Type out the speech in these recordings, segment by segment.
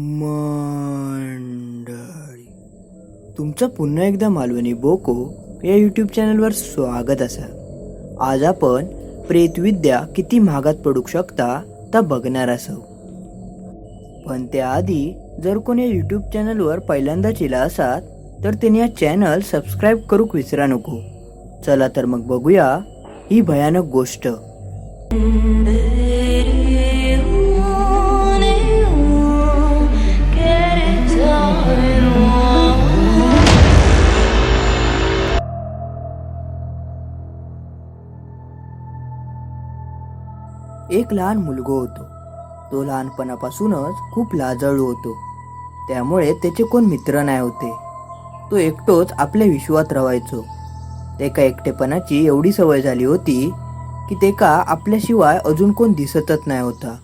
मंडळी. तुमचं पुन्हा एकदा मालवणी बोको या यूट्यूब चॅनलवर स्वागत असा. आज आपण प्रेतविद्या किती महागात पडू शकता ता बघणार असो. पण त्याआधी जर कोणी या यूट्यूब चॅनलवर पहिल्यांदा केला असात तर त्याने या चॅनल सबस्क्राईब करूक विसरा नको. चला तर मग बघूया ही भयानक गोष्ट. एक लहान मुलगो होतो. तो लहानपणापासूनच खूप लाजाळू होतो. त्यामुळे त्याचे कोण मित्र नाही होते. तो एकटोच आपल्या विश्वात रवायचो. त्याका एकटेपणाची एवढी सवय झाली होती की तेका आपल्याशिवाय अजून कोण दिसतच नाही होता.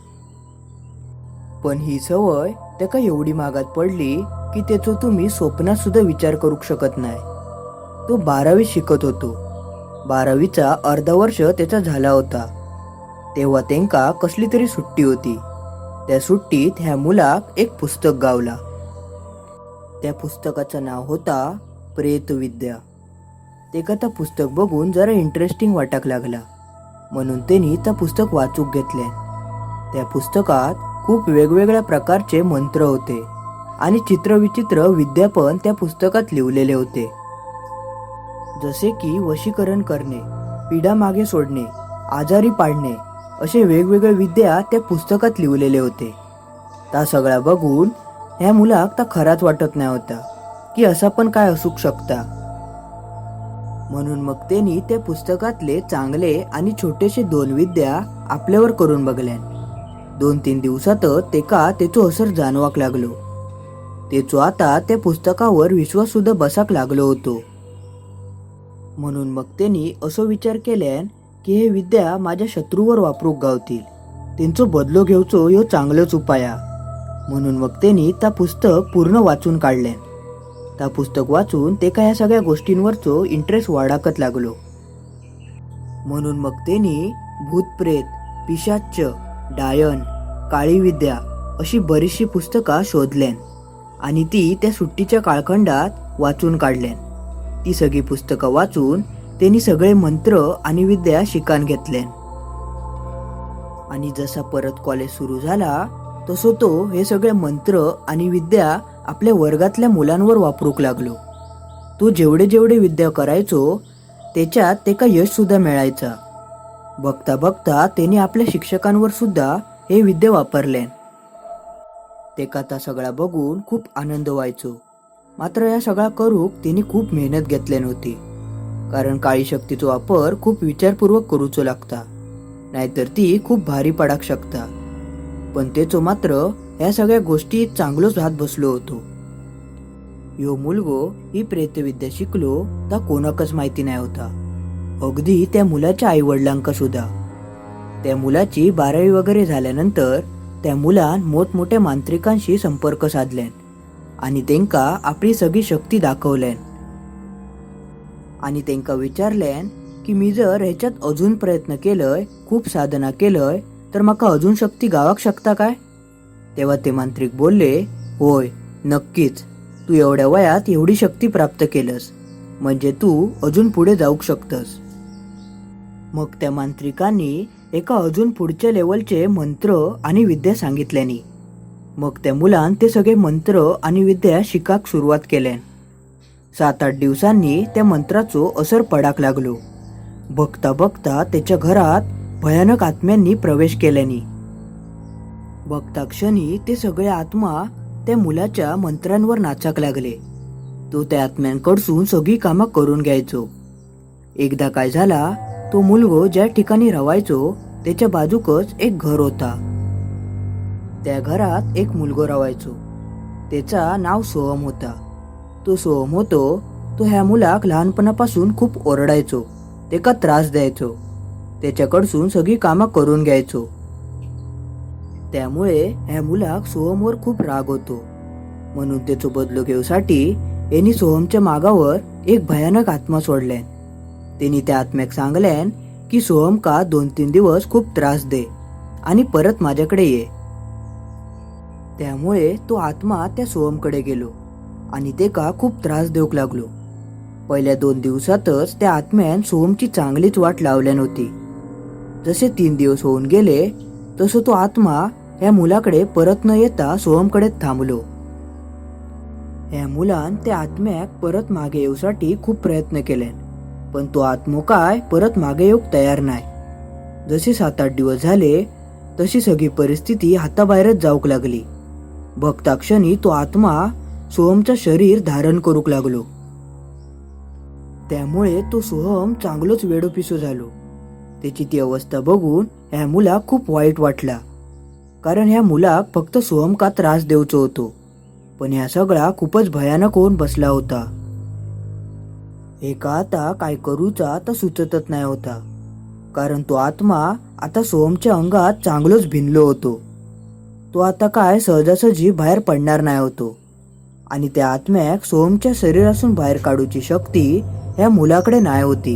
पण ही सवय त्याका एवढी मागात पडली की त्याचो तुम्ही स्वप्नात सुद्धा विचार करू शकत नाही. तो बारावी शिकत होतो. बारावीचा अर्धा वर्ष त्याचा झाला होता. तेव्हा तेंका कसली तरी सुट्टी होती. त्या सुट्टीत ह्या मुलाक एक पुस्तक गावला. त्या पुस्तकाचं नाव होता प्रेतविद्या. तेका त्या पुस्तक बघून जरा इंटरेस्टिंग वाटाक लागला. म्हणून त्यांनी त्या पुस्तक वाचूक घेतले. त्या पुस्तकात खूप वेगवेगळ्या प्रकारचे मंत्र होते आणि चित्रविचित्र विद्या पण त्या पुस्तकात लिहिलेले होते. जसे की वशीकरण करणे पिढा मागे सोडणे आजारी पाडणे असे वेगवेगळे विद्या त्या पुस्तकात लिहिलेले होते. त्या सगळ्या बघून ह्या मुलाक त्या खराच वाटत नाही होता की असा पण काय असू शकता. म्हणून मग त्यांनी त्या पुस्तकातले चांगले आणि छोटेसे दोन विद्या आपल्यावर करून बघल्यान. दोन तीन दिवसातच तेका तेचो असर जाणवाक लागलो. तेचो आता त्या पुस्तकावर विश्वास सुद्धा बसाक लागलो होतो. म्हणून मग त्यांनी असो विचार केल्यान की हे विद्या माझ्या शत्रूवर वापरूक गावतील. त्यांचो बदलो घेवचो ह्यो चांगलोच उपाय. म्हणून मग त्यांनी त्या पुस्तक पूर्ण वाचून काढल्यान त्या पुस्तक वाचून ते ह्या सगळ्या गोष्टींवरचो इंटरेस्ट वाढाकत लागलो. म्हणून मग त्यांनी भूतप्रेत पिशाच्च डायन काळी विद्या अशी बरीचशी पुस्तकां शोधल्यान आणि ती त्या सुट्टीच्या काळखंडात वाचून काढल्यान ती सगळी पुस्तकं वाचून त्यांनी सगळे मंत्र आणि विद्या शिकान घेतल्यान आणि जसा परत कॉलेज सुरू झाला तसो तो हे सगळे मंत्र आणि विद्या आपल्या वर्गातल्या मुलांवर वापरूक लागलो. तो जेवढे जेवढे विद्या करायचो त्याच्यात तेका यश सुद्धा मिळायचा. बघता बघता त्याने आपल्या शिक्षकांवर सुद्धा हे विद्या वापरल्यान तेका ता सगळा बघून खूप आनंद व्हायचो. मात्र या सगळा करूक त्यांनी खूप मेहनत घेतली नव्हती. कारण काळी शक्तीचो वापर खूप विचारपूर्वक करूचो लागता. नाहीतर ती खूप भारी पडाक शकता. पण तेचो मात्र ह्या सगळ्या गोष्टी चांगलोच हात बसलो होतो. ह्यो मुलगो ही प्रेतविद्या शिकलो ता कोणाकच माहिती नाही होता. अगदी त्या मुलाच्या आई वडिलांका सुद्धा. त्या मुलाची बारावी वगैरे झाल्यानंतर त्या मुलान मोठमोठ्या मांत्रिकांशी संपर्क साधल्यान आणि त्यांका आपली सगळी शक्ती दाखवल्यान. आणि तेंका विचारल्यान की मी जर ह्याच्यात अजून प्रयत्न केलंय खूप साधना केलंय तर म्हाका अजून शक्ती गावाक शकता काय? तेव्हा ते मांत्रिक बोलले होय नक्कीच. तू एवढ्या वयात एवढी शक्ती प्राप्त केलंस. म्हणजे तू अजून पुढे जाऊ शकतस. मग त्या मांत्रिकांनी एका अजून पुढच्या लेवलचे मंत्र आणि विद्या सांगितल्यानी मग त्या मुलान ते सगळे मंत्र आणि विद्या शिकाक सुरुवात केल्यान सात आठ दिवसांनी त्या मंत्राचो असर पडाक लागलो. बघता बघता त्याच्या घरात भयानक आत्म्यांनी प्रवेश केल्यानी. बघता क्षणी ते सगळे आत्मा त्या मुलाच्या मंत्रांवर नाचाक लागले. तो त्या आत्म्यांकडसून सगळी कामं करून घ्यायचो. एकदा काय झाला तो मुलगो ज्या ठिकाणी रवायचो त्याच्या बाजूकच एक घर होता. त्या घरात एक मुलगो रवायचो त्याचा नाव सोहम होता. तो सोहम होतो तो ह्या मुलाक लहानपणापासून खूप ओरडायचो. त्याका त्रास द्यायचो. त्याच्याकडसून सगळी कामं करून घ्यायचो. त्यामुळे ह्या मुलाक सोहमवर खूप राग होतो. म्हणून त्याचो बदलो घेऊसाठी यांनी सोहमच्या मागावर एक भयानक आत्मा सोडल्यान. त्यांनी त्या आत्म्याक सांगल्यान की सोहम का दोन तीन दिवस खूप त्रास दे आणि परत माझ्याकडे ये. त्यामुळे तो आत्मा त्या सोहमकडे गेलो. आणि ते का खूप त्रास देऊक लागलो. पहिल्या दोन दिवसातच त्या आत्म्यान सोहमची चांगलीच वाट लावल्या नव्हती. जसे तीन दिवस होऊन गेले तसं तो आत्मा ह्या मुलाकडे परत न येता सोहमकडे थांबलो. ह्या मुलान त्या आत्म्याक परत मागे येऊसाठी खूप प्रयत्न केले पण तो आत्मो काय परत मागे येऊक तयार नाही जसे सात आठ दिवस झाले तशी सगळी परिस्थिती हाताबाहेरच जाऊक लागली. बघता क्षणी तो आत्मा सोहमचं शरीर धारण करूक लागलो. त्यामुळे तो सोहम चांगलोच वेडोपिसो झालो. त्याची ती अवस्था बघून ह्या मुला खूप वाईट वाटला. कारण ह्या मुलाक फक्त सोहम का त्रास देऊचो होतो. पण ह्या सगळा खूपच भयानक होऊन बसला होता. एका आता काय करूचा तर सुचतच नाही होता. कारण तो आत्मा आता सोहमच्या अंगात चांगलोच भिनलो होतो. तो आता काय सहजासहजी बाहेर पडणार नाही होतो. आणि त्या आत्म्याक सोहमच्या शरीरासून बाहेर काढूची शक्ती ह्या मुलाकडे नाही होती.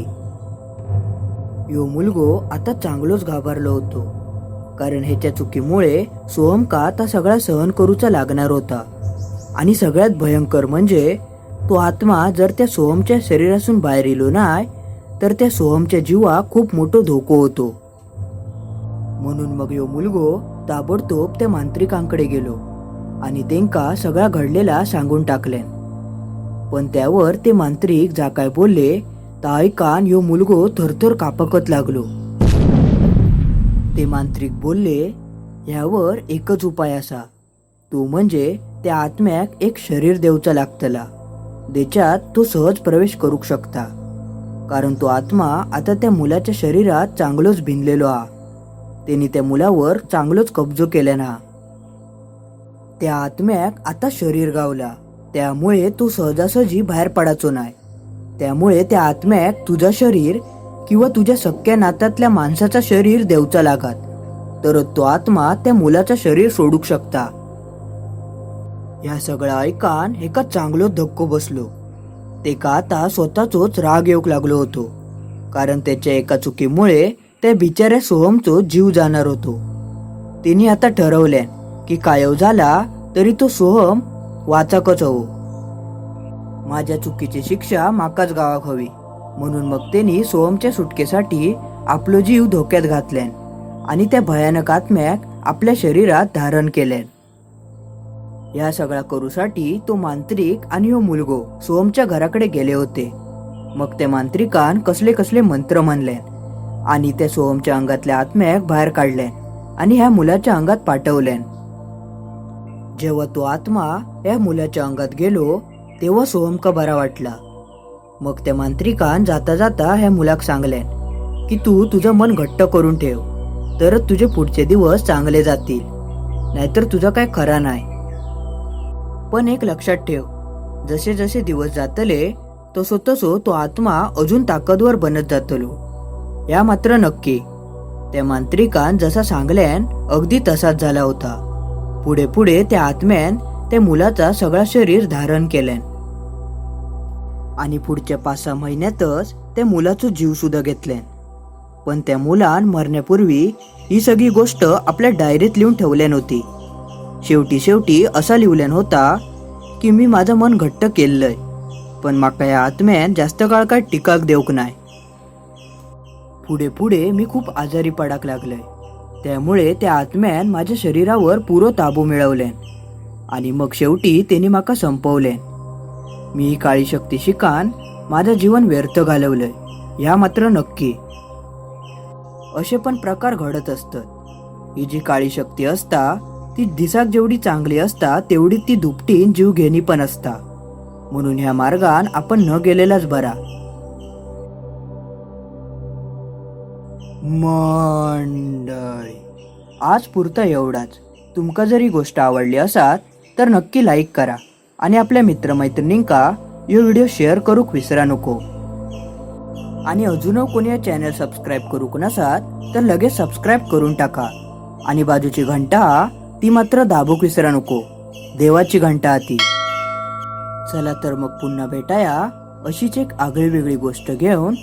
यो मुलगो आता चांगलोच घाबरलो होतो कारण ह्याच्या चुकीमुळे सोहम का आता सगळा सहन करूचा लागणार होता. आणि सगळ्यात भयंकर म्हणजे तो आत्मा जर त्या सोहमच्या शरीरासून बाहेर येलो नाही तर त्या सोहमच्या जीवा खूप मोठो धोको होतो. म्हणून मग यो मुलगो ताबडतोब त्या मांत्रिकांकडे गेलो. आणि तेंका सगळा घडलेला सांगून टाकले. पण त्यावर ते मांत्रिक जा काय बोलले ता ऐकान यो मुलगो थरथर कापकत लागलो. ते मांत्रिक बोलले ह्यावर एकच उपाय असा. तो म्हणजे त्या आत्म्याक एक शरीर देवचा लागतला. देच्यात तो सहज प्रवेश करू शकता. कारण तो आत्मा आता त्या मुलाच्या शरीरात चांगलोच भिनलेलो हा त्यांनी त्या मुलावर चांगलोच कब्जो केला ना त्या आत्म्याक आता शरीर गावला. त्यामुळे तू सहजासहजी बाहेर पडायचो नाही त्यामुळे त्या आत्म्याक तुझं शरीर किंवा तुझ्या सख्या नात्यातल्या माणसाचा शरीर देवचा लागत. तर तो आत्मा त्या मुलाचा शरीर सोडूक शकता. या सगळ्या ऐकान एका चांगलो धक्को बसलो. ते का आता स्वतःचोच राग येऊक लागलो होतो. कारण त्याच्या एका चुकीमुळे त्या बिचाऱ्या सोहमचो जीव जाणार होतो. तिने आता ठरवले की कायव झाला तरी तो सोहम वाचकच हवो माझ्या चुकीची शिक्षा माकाच गावाक हवी. म्हणून मग त्यांनी सोहमच्या सुटकेसाठी आपलो जीव धोक्यात घातल्यान आणि त्या भयानक आत्म्याक आपल्या शरीरात धारण केल्यान. या सगळ्या करूसाठी तो मांत्रिक आणि हो मुलगो सोहमच्या घराकडे गेले होते. मग त्या मांत्रिकान कसले कसले मंत्र म्हणले आणि त्या सोहमच्या अंगातल्या आत्म्याक बाहेर काढल्यान आणि ह्या मुलाच्या अंगात पाठवल्यान. जेव्हा तो आत्मा या मुलाच्या अंगात गेलो तेव्हा सोहमका बरा वाटला. मग त्या मांत्रिकान जाता जाता ह्या मुलाक सांगल्यान की तू तुझं मन घट्ट करून ठेव. तरच तुझे पुढचे दिवस चांगले जातील. नाहीतर तुझा काय खरा नाही. पण एक लक्षात ठेव जसे जसे दिवस जातले तसो तसो तो आत्मा अजून ताकदवर बनत जातलो. या मात्र नक्की त्या मांत्रिकान जसा सांगल्यान अगदी तसाच झाला होता. पुढे पुढे त्या आत्म्यान त्या मुलाचा सगळा शरीर धारण केल्यान आणि पुढच्या पाच सहा महिन्यातच त्या मुलाचं जीव सुद्धा घेतल्यान पण त्या मुलान मरण्यापूर्वी ही सगळी गोष्ट आपल्या डायरीत लिहून ठेवल्यान होती. शेवटी शेवटी असा लिवल्यान होता की मी माझं मन घट्ट केलंय पण माका या आत्म्यान जास्त काळ काय टिकाक देऊक नाही पुढे पुढे मी खूप आजारी पडाक लागलंय. त्यामुळे त्या आत्म्यान माझ्या शरीरावर पुरो ताबू मिळवले. आणि मग शेवटी त्यांनी माका संपवले. मी ही काळी शक्ती शिकान माझं जीवन व्यर्थ घालवलंय ह्या मात्र नक्की. असे पण प्रकार घडत असतात. ही जी काळी शक्ती असता ती दिसाक जेवढी चांगली असता तेवढी ती दुपटीन जीव घेणी पण असता. म्हणून ह्या मार्गान आपण न गेलेलाच बरा. मंडळी. आज पुरता एवढाच. तुमका जर ही गोष्ट आवडली असात तर नक्की लाईक करा आणि आपल्या मित्रमैत्रिणींका यो व्हिडिओ शेअर करूक विसरा नको. आणि अजून कोणी या चॅनल सबस्क्राईब करूक नसात तर लगेच सबस्क्राईब करून टाका. आणि बाजूची घंटा ती मात्र दाबूक विसरा नको. देवाची घंटा ती. चला तर मग पुन्हा भेटाया अशीच एक आगळी वेगळी गोष्ट घेऊन